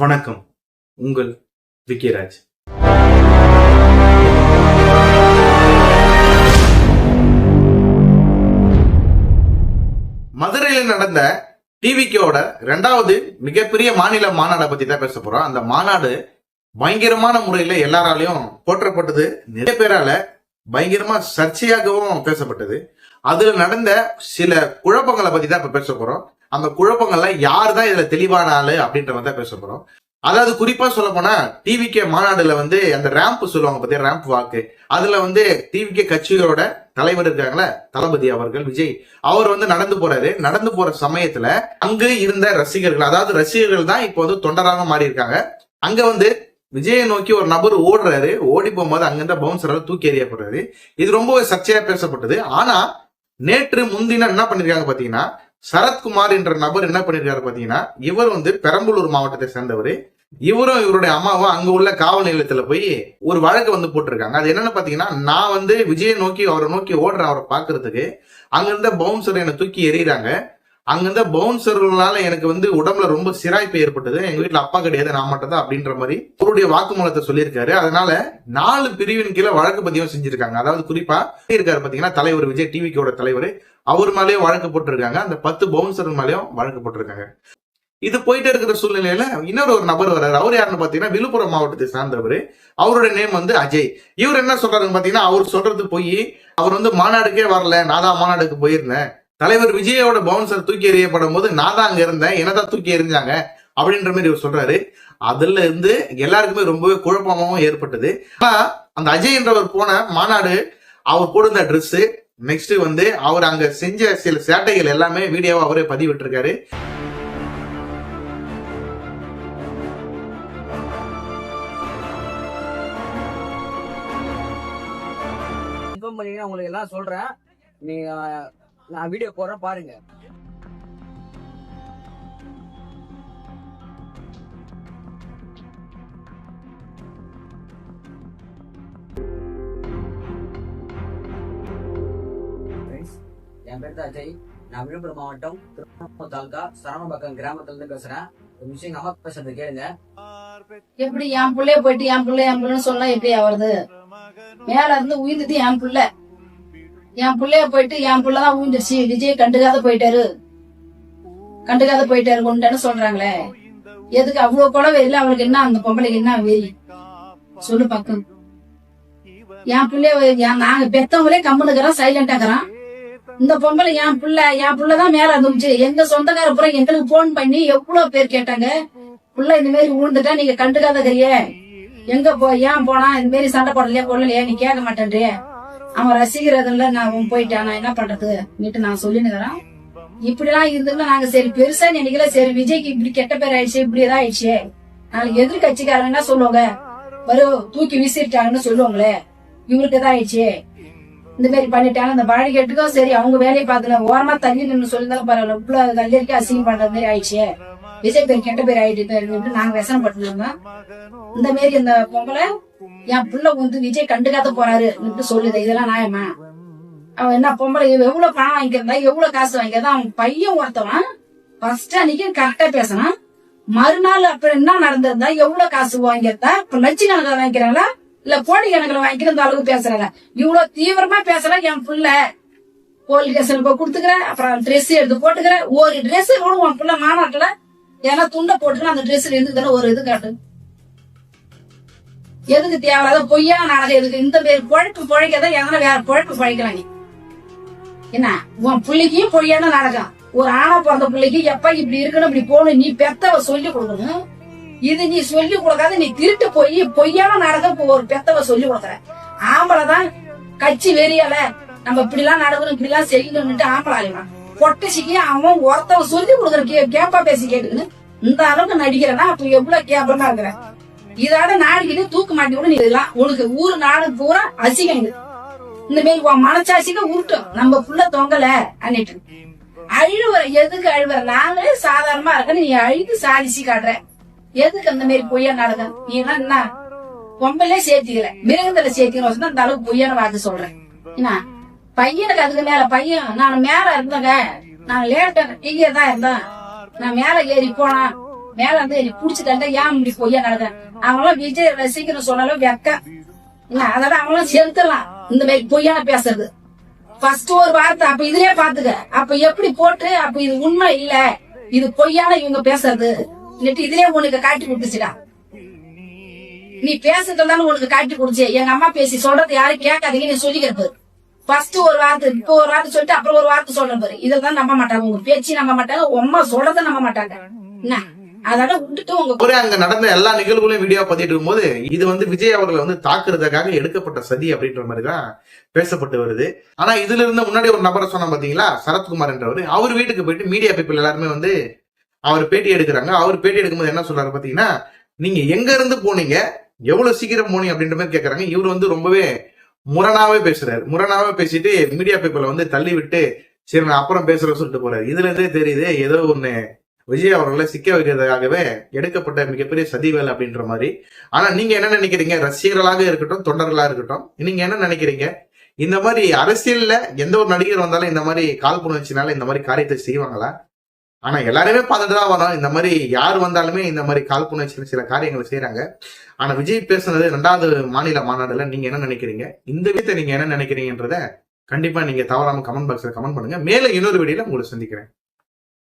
வணக்கம். உங்கள் விக்கிராஜ் மதுரையில் நடந்த டிவிக்கோட ரெண்டாவது மிகப்பெரிய மாநில மாநாடை பத்தி தான் பேச போறோம். அந்த மாநாடு பயங்கரமான முறையில எல்லாராலையும் போற்றப்பட்டது. நிறைய பேரால பயங்கரமா சர்ச்சையாகவும் பேசப்பட்டது. அதுல நடந்த சில குழப்பங்களை பத்தி தான் இப்ப பேச போறோம். அந்த குழப்பங்கள்லாம் யார் தான் இதுல தெளிவான ஆளு அப்படின்ற மாதிரி தான் பேச போறோம். அதாவது குறிப்பா சொல்ல போனா டிவிகே மாநாடுல வந்து அந்த ரேம்ப் சொல்லுவாங்க பத்தியா ரேம்ப் வாக்கு அதுல வந்து டிவிகே கட்சிகளோட தலைவர் இருக்காங்களே தளபதி அவர்கள் விஜய். அவர் வந்து நடந்து போறாரு. நடந்து போற சமயத்துல அங்கு இருந்த ரசிகர்கள் அதாவது ரசிகர்கள் தான் இப்போ வந்து தொண்டராக மாறி இருக்காங்க அங்க வந்து விஜயை நோக்கி ஒரு நபர் ஓடுறாரு. ஓடி போகும்போது அங்கிருந்த பவுன்சரால் தூக்கி எறியப்படுறாரு இது ரொம்ப சர்ச்சையா பேசப்பட்டது. ஆனா நேற்று முன்தினம் என்ன பண்ணிருக்காங்க பாத்தீங்கன்னா சரத்குமார் என்ற நபர் என்ன பண்ணிருக்காரு பாத்தீங்கன்னா இவர் வந்து பெரம்பலூர் மாவட்டத்தை சேர்ந்தவர். இவரும் இவருடைய அம்மாவும் அங்க உள்ள காவல் நிலையத்துல போய் ஒரு வழக்கு வந்து போட்டிருக்காங்க. அது என்னன்னு பாத்தீங்கன்னா நான் வந்து விஜயை நோக்கி அவரை நோக்கி ஓடுறேன் அவரை பாக்குறதுக்கு அங்க இருந்த பவுன்சர் என்னை தூக்கி எறிகிறாங்க. அங்கிருந்த பவுன்சர்களால எனக்கு வந்து உடம்புல ரொம்ப சிராய்ப்பு ஏற்பட்டது. எங்க வீட்டுல அப்பா கிடையாது நான் மட்டும் தான் அப்படின்ற மாதிரி அவருடைய வாக்குமூலத்தை சொல்லியிருக்காரு. அதனால நாலு பிரிவின் கீழே வழக்கு பதிவு செஞ்சிருக்காங்க. அதாவது குறிப்பா இருக்காரு பாத்தீங்கன்னா தலைவர் விஜய் டிவிக்கோட தலைவர். அவர் மேலேயும் வழக்கு போட்டிருக்காங்க. அந்த பத்து பவுன்சர் மேலேயும் வழக்கு போட்டிருக்காங்க. இது போயிட்டே இருக்கிற சூழ்நிலையில இன்னொரு ஒரு நபர் வர்றாரு. அவர் யாருன்னு பாத்தீங்கன்னா விழுப்புரம் மாவட்டத்தை சார்ந்தவர். அவருடைய நேம் வந்து அஜய். இவர் என்ன சொல்றாருன்னு பாத்தீங்கன்னா அவர் சொல்றது போய் அவர் வந்து மாநாடுக்கே வரல. நான் தான் மாநாடுக்கு போயிருந்தேன். தலைவர் விஜயோட பவுன்சர் தூக்கி எறியப்படும் போது நான் தான் அங்க இருந்தேன். என்னதான் தூக்கி எறிஞ்சாங்க. அப்படின்ற மாதிரி இவர் சொல்றாரு. அதுல இருந்து எல்லாருக்குமே ரொம்பவே குழப்பமாகவும் ஏற்பட்டது. ஆனா அந்த அஜய் என்றவர் போன மாநாடு அவர் போடுந்த ட்ரெஸ்ஸு நெக்ஸ்ட் வந்து அவர் அங்க செஞ்ச சில சேட்டைகள் எல்லாமே வீடியோவை அவரே பதிவிட்டிருக்காரு. உங்களுக்கு எல்லாம் சொல்றேன். நீங்க நான் வீடியோ போடுறேன் பாருங்க. என் பேர் தான் அஜய் நான் விழுப்புரம் மாவட்டம் திருப்பூர் தாலுகா சரவணபக்கம் கிராமத்துல இருந்து பேசுறேன். ஒரு விஷயம் எங்க அம்மா பேசுறது கேளுங்க. எப்படி என் பிள்ளைய போயிட்டு என் பிள்ளை என் பிள்ளைன்னு சொன்னா எப்படி ஆவறது? மேல இருந்து உயிர்ந்துட்டு என் பிள்ளை. என் பிள்ளைய போயிட்டு என் பிள்ளைதான் ஊஞ்சிருச்சு விஜய் கண்டுக்காத போயிட்டாரு. கண்டுக்காத போயிட்டாரு கொண்டான்னு சொல்றாங்களே. எதுக்கு அவ்வளவு கூட வெறியில அவளுக்கு என்ன அந்த பொம்பளைக்கு என்ன வெறி? சொல்லு பக்கம். என் பிள்ளைய நாங்க பெத்தவங்களே கம்முனுக்கிறோம் சைலண்டாக்குறான் இந்த பொம்பளை என் பிள்ளை என் புள்ளதான் மேல இருந்துச்சு எங்க சொந்தக்கார புறம் எங்களுக்கு போன் பண்ணி எவ்வளவு பேர் கேட்டாங்க? புள்ள இந்த மாதிரி விழுந்துட்டா நீங்க கண்டுக்காத கண்டுக்காதக்கிறியே எங்க போ ஏன் போனா? இந்த மாதிரி சண்டை போடலையே போடலையே? நீ கேட்க மாட்டேன்றியே அவன் ரசிக்கிறதுல நான் போயிட்டேன் போயிட்டான். நான் என்ன பண்றது? நீட்டு நான் சொல்லினுக்கிறேன். இப்படி எல்லாம் இருந்ததுல நாங்க சரி பெருசா நினைக்கல. சரி விஜய்க்கு இப்படி கெட்ட பேர் ஆயிடுச்சு இப்படி ஏதாவது ஆயிடுச்சு. நாளைக்கு எதிர்கட்சிக்காரங்க என்ன சொல்லுவாங்க? வரும் தூக்கி வீசிட்டாங்கன்னு சொல்லுவாங்களே. இவருக்கு ஏதாவது ஆயிடுச்சு? இந்த மாதிரி பண்ணிட்டாங்க அந்த பாடிக்கட்டுக்கும் சரி அவங்க வேலையை பார்த்துல ஓரமா தள்ளி நின்று சொல்லியிருந்தாலும் பரவாயில்ல. இவ்வளவு கல்லறிக்கு அசிங்கம் பண்ற மாதிரி ஆயிடுச்சு. விஜய் பேர் கெட்ட பேர் ஆயிட்டு நாங்க விசனம் இருந்தோம் இந்த மாதிரி இந்த பொம்பளை என் புள்ள வந்து விஜய் கண்டுக்காத போறாரு சொல்லுது. இதெல்லாம் நியாயமா? அவன் என்ன பொம்பளை எவ்வளவு பணம் வாங்கிக்கிறதா எவ்வளவு காசு வாங்கிக்கிறதா அவன் பையன் ஒருத்தவன் ஃபர்ஸ்ட் அன்னைக்கு கரெக்டா பேசணும் மறுநாள் அப்புறம் என்ன நடந்திருந்தா எவ்வளவு காசு வாங்கியிருந்தா இப்ப லட்ச கணக்கில் வாங்கிக்கிறாங்களா இல்ல கோடி எனக்கு வாங்கிக்கிற இந்த அளவுக்கு பேசுறாங்க இவ்வளவு தீவிரமா பேசுறா என் பிள்ளை. போலீஸ் ஸ்டேஷன் போய் கொடுத்துக்கிறேன் அப்புறம் ட்ரெஸ் எடுத்து போட்டுக்கிறேன். ஒரு ட்ரெஸ் கூட உன் பிள்ளை மாநாட்டுல ஏன்னா துண்டை போட்டுட்டு அந்த ட்ரெஸ்ல இருந்து ஒரு இது காட்டு. எதுக்கு தேவையில்லாத பொய்யா நாடகம் எதுக்கு? இந்த பேர் பொழைப்பு பொழைக்கதான் எதனா வேற பொழைப்பு பொழைக்கலாம் நீ. என்ன? உன் பிள்ளைக்கும் பொய்யான நாடகம். ஒரு ஆணா பிறந்த பிள்ளைக்கு எப்ப இப்படி இருக்கணும் இப்படி போகணும் நீ பெத்தவ சொல்லி கொடுக்கணும். இது நீ சொல்லி கொடுக்காத நீ திருட்டு போய் பொய்யான நாடகம் ஒரு பெத்தவ சொல்லி கொடுக்குற. ஆம்பளை தான் கட்சி வெறியல நம்ம இப்படி எல்லாம் நடக்கணும் இப்படி எல்லாம் செய்யணும்னுட்டு ஆம்பளை ஆளுவான் பொட்டசிக்கு அவன் ஒருத்தவ சொல்லி கொடுக்குற கே கேப்பா பேசி கேட்டுக்கணும் இந்த அளவுக்கு நடிக்கிறனா அப்ப எவ்வளவு கேப்பமா இருக்கிற? இதோட நாடிக்கிட்டு தூக்கு மாட்டி கூட நீ இதெல்லாம் உனக்கு ஊரு நாடு பூரா அசிங்கம் இது. இந்த மாதிரி உன் மனச்சாட்சிக்கு உருட்டும். நம்ம புள்ள தொங்கல அன்னிட்டு. அழுவுற எதுக்கு அழுவுற? நாங்களே சாதாரணமா இருக்கேன்னு நீ அழுது சாதிச்சு காட்டுற. எதுக்கு அந்த மாதிரி பொய்யா நாடகம் நீ என்ன பொம்பலே சேர்த்திக்கல. மிருகத்துல சேர்த்திக்கணும் அந்த அளவுக்கு பொய்யான வாக்கு சொல்றேன். என்ன? பையனுக்கு அதுக்கு மேல பையன் நான் மேல இருந்தேங்க. நான் லேட்டா இங்கே தான் இருந்தேன். நான் மேல ஏறி போனா மேல இருந்து என்னை புடிச்சுட்டாங்க. ஏன் இப்படி பொய்யா நடக்கேன் அவங்களும் விஜய் ரசிக்கணும் சொன்னாலும் வெக்க. என்ன? அதோட அவங்களும் செலுத்தலாம் இந்த மாதிரி பொய்யான பேசுறது. ஃபர்ஸ்ட் ஒரு வார்த்தை அப்ப இதுலயே பாத்துக்க. அப்ப எப்படி போட்டு அப்ப இது உண்மை இல்ல. இது பொய்யான இவங்க பேசுறது. இன்னிட்டு இதுலயே உனக்கு காட்டி கொடுத்துச்சுடா. நீ பேசுறதுனால உனக்கு காட்டி கொடுச்சு எங்க அம்மா பேசி சொல்றது யாரும் கேட்காதீங்க நீ சொல்லிக்கிறது ஃபர்ஸ்ட் ஒரு வார்த்தை இப்போ ஒரு வார்த்தை சொல்லிட்டு அப்புறம் ஒரு வார்த்தை சொல்ற பாரு. இதெல்லாம் நம்ப மாட்டாங்க. உங்க பேச்சு நம்ப மாட்டாங்க உம்மா சொல்றதை நம்ப மாட்டாங்க. என்ன? விட்டுட்டு உங்க அங்க நடந்த எல்லா நிகழ்வுகளையும் வீடியோ பதிட்டு இருக்கும்போது இது வந்து விஜய் அவர்களை வந்து தாக்குறதுக்காக எடுக்கப்பட்ட சதி அப்படின்ற மாதிரி தான் பேசப்பட்டு வருது. ஆனா இதுல இருந்த முன்னாடி ஒரு நபரை சொன்ன பாத்தீங்களா? சரத்குமார் என்றவர் அவர் வீட்டுக்கு போயிட்டு மீடியா பீப்புள் எல்லாருமே வந்து அவர் பேட்டி எடுக்கிறாங்க. அவர் பேட்டி எடுக்கும்போது என்ன சொல்றாரு பாத்தீங்கன்னா நீங்க எங்க இருந்து போனீங்க? எவ்வளவு சீக்கிரம் போனீங்க? அப்படின்ற மாதிரி கேட்கறாங்க இவர் வந்து ரொம்பவே முரணாவே பேசுறாரு. முரணாவே பேசிட்டு மீடியா பேப்பர்ல வந்து தள்ளி விட்டு சரி நான் அப்புறம் பேசுற சொல்லிட்டு போறாரு. இதுல இருந்தே தெரியுது ஏதோ ஒண்ணு விஜய் அவர்களை சிக்க வைக்கிறதுக்காகவே எடுக்கப்பட்ட மிகப்பெரிய சதிவேல் அப்படின்ற மாதிரி. ஆனா நீங்க என்ன நினைக்கிறீங்க? ரசிகர்களாக இருக்கட்டும் தொண்டர்களா இருக்கட்டும் நீங்க என்ன நினைக்கிறீங்க? இந்த மாதிரி அரசியல்ல எந்த ஒரு நடிகர் வந்தாலும் இந்த மாதிரி கால் புணர்ச்சினால இந்த மாதிரி காரியத்தை செய்வாங்களா? ஆனா எல்லாருமே பார்த்துட்டு தான் வரோம். இந்த மாதிரி யார் வந்தாலுமே இந்த மாதிரி காழ்ப்புணர்ச்சியில் சில காரியங்களை செய்யறாங்க ஆனா விஜய் பேசுனது ரெண்டாவது மாநில மாநாடுல நீங்க என்ன நினைக்கிறீங்க? இந்த விஷயத்தை நீங்க என்ன நினைக்கிறீங்கன்றத கண்டிப்பா நீங்க தவறாம கமெண்ட் பாக்ஸ்ல கமெண்ட் பண்ணுங்க. மேல இன்னொரு வீடியோல உங்களை சந்திக்கிறேன்.